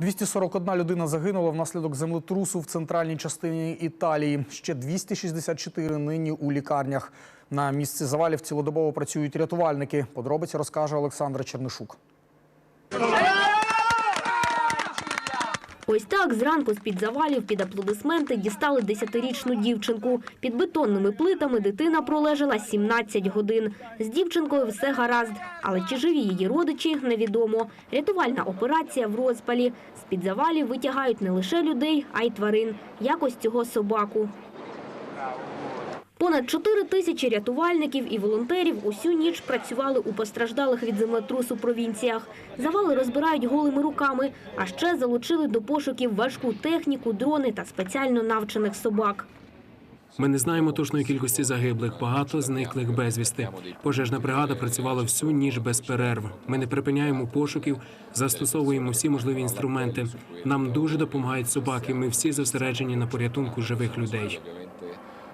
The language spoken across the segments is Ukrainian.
241 людина загинула внаслідок землетрусу в центральній частині Італії. Ще 264 нині у лікарнях. На місці завалів цілодобово працюють рятувальники. Подробиці розкаже Олександра Чернишук. Ось так зранку з-під завалів під аплодисменти дістали 10-річну дівчинку. Під бетонними плитами дитина пролежала 17 годин. З дівчинкою все гаразд, але чи живі її родичі – невідомо. Рятувальна операція в розпалі. З-під завалів витягають не лише людей, а й тварин. Якось цього собаку. Понад 4 тисячі рятувальників і волонтерів усю ніч працювали у постраждалих від землетрусу провінціях. Завали розбирають голими руками, а ще залучили до пошуків важку техніку, дрони та спеціально навчених собак. Ми не знаємо точної кількості загиблих, багато зниклих безвісти. Пожежна бригада працювала всю ніч без перерв. Ми не припиняємо пошуків, застосовуємо всі можливі інструменти. Нам дуже допомагають собаки. Ми всі зосереджені на порятунку живих людей.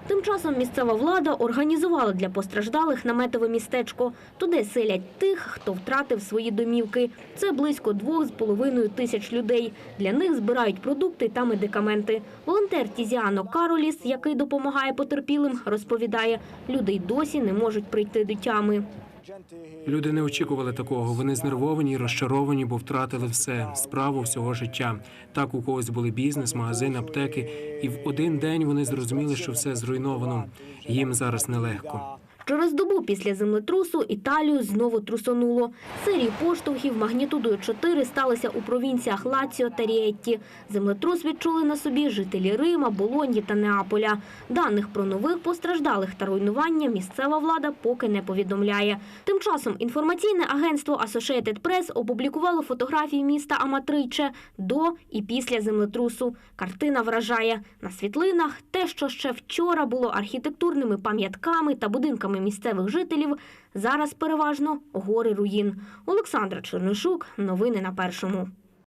Тим часом місцева влада організувала для постраждалих наметове містечко. Туди селять тих, хто втратив свої домівки. Це близько двох з половиною тисяч людей. Для них збирають продукти та медикаменти. Волонтер Тізіано Кароліс, який допомагає потерпілим, розповідає, люди й досі не можуть прийти до тями. Люди не очікували такого. Вони знервовані, і розчаровані, бо втратили все справу всього життя. Так у когось були бізнес, магазин, аптеки, і в один день вони зрозуміли, що все зруйновано. Їм зараз нелегко. Через добу після землетрусу Італію знову трусонуло. Серії поштовхів магнітудою 4 сталися у провінціях Лаціо та Рієтті. Землетрус відчули на собі жителі Рима, Болоньї та Неаполя. Даних про нових постраждалих та руйнування місцева влада поки не повідомляє. Тим часом інформаційне агентство Associated Press опублікувало фотографії міста Аматриче до і після землетрусу. Картина вражає. На світлинах те, що ще вчора було архітектурними пам'ятками та будинками місцевих жителів, зараз переважно гори руїн. Олександра Чернишук. Новини на першому.